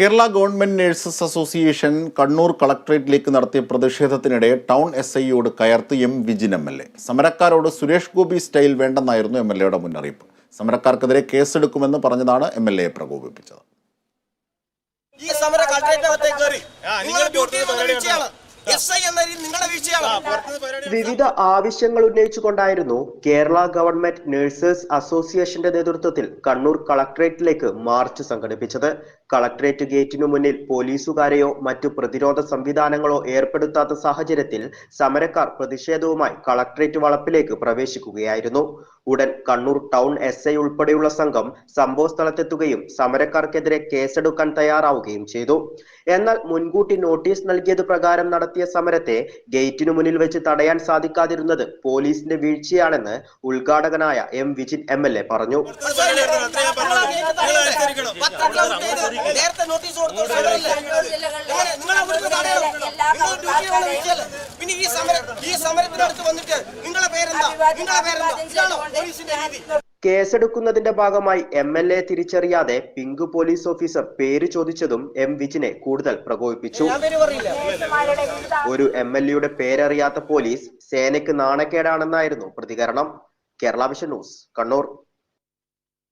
Kerala government nurses association Kannur കളക്ടറേറ്റിലേക്ക് നടത്തിയ പ്രതിഷേധത്തിനിടെ town S ഐയോട് കയർത്ത് M Vijin M L A. സമരക്കാരോട് Suresh Gopi style വേണ്ടെന്നായിരുന്നു M L എയുടെ മുന്നറിയിപ്പ്. സമരക്കാർക്കെതിരെ കേസെടുക്കുമെന്ന് പറഞ്ഞതാണ് എം എൽ എയെ പ്രകോപിപ്പിച്ചത്. ഈ സമര കളക്ടറേറ്റിനകത്തേക്ക് കയറി. ആ, നിങ്ങൾ നിങ്ങളുടെ ഡ്യൂട്ടി പുറത്തുനിന്ന് പരിപാടി വീഴ്ചയാണ്. എസ് ഐ എന്ന നിങ്ങളുടെ വീഴ്ചയാണ്. വിവിധ ആവശ്യങ്ങൾ ഉന്നയിച്ചുകൊണ്ടായിരുന്നു കേരള ഗവൺമെന്റ് നഴ്സേഴ്സ് അസോസിയേഷന്റെ നേതൃത്വത്തിൽ കണ്ണൂർ കളക്ടറേറ്റിലേക്ക് മാർച്ച് സംഘടിപ്പിച്ചത്. കളക്ടറേറ്റ് ഗേറ്റിനു മുന്നിൽ പോലീസുകാരെയോ മറ്റു പ്രതിരോധ സംവിധാനങ്ങളോ ഏർപ്പെടുത്താത്ത സാഹചര്യത്തിൽ സമരക്കാർ പ്രതിഷേധവുമായി കളക്ടറേറ്റ് വളപ്പിലേക്ക് പ്രവേശിക്കുകയായിരുന്നു. ഉടൻ കണ്ണൂർ ടൗൺ എസ് ഐ ഉൾപ്പെടെയുള്ള സംഘം സംഭവ സ്ഥലത്തെത്തുകയും സമരക്കാർക്കെതിരെ കേസെടുക്കാൻ തയ്യാറാവുകയും ചെയ്തു. എന്നാൽ മുൻകൂട്ടി നോട്ടീസ് നൽകിയത് പ്രകാരം നടത്തിയ സമരത്തെ ഗേറ്റിനു മുന്നിൽ വെച്ച് തടയാൻ സാധിക്കാതിരുന്നത് പോലീസിന്റെ വീഴ്ചയാണെന്ന് ഉദ്ഘാടകനായ എം എൽ എ പറഞ്ഞു. നേരത്തെ നോട്ടീസ് കൊടുത്തു. സമരമില്ലേ? നിങ്ങൾ അവിടുന്ന് തടയണം. നിങ്ങൾ ഡ്യൂട്ടിയാണ് വീഴ്ചയല്ലേ? പിന്നെ ഈ സമരം ഈ സമരത്തിനടുത്ത് വന്നിട്ട് നിങ്ങളെ പേരെന്താ? നിങ്ങളെ പേരെന്താ? ഇതാണോ പോലീസിന്റെ രീതി? കേസെടുക്കുന്നതിന്റെ ഭാഗമായി എം എൽ എ തിരിച്ചറിയാതെ പിങ്ക് പോലീസ് ഓഫീസർ പേര് ചോദിച്ചതും എം വിജിനെ കൂടുതൽ പ്രകോപിപ്പിച്ചു. ഒരു എം എൽ എയുടെ പേരറിയാത്ത പോലീസ് സേനയ്ക്ക് നാണക്കേടാണെന്നായിരുന്നു പ്രതികരണം. Kerala vision news Kannur.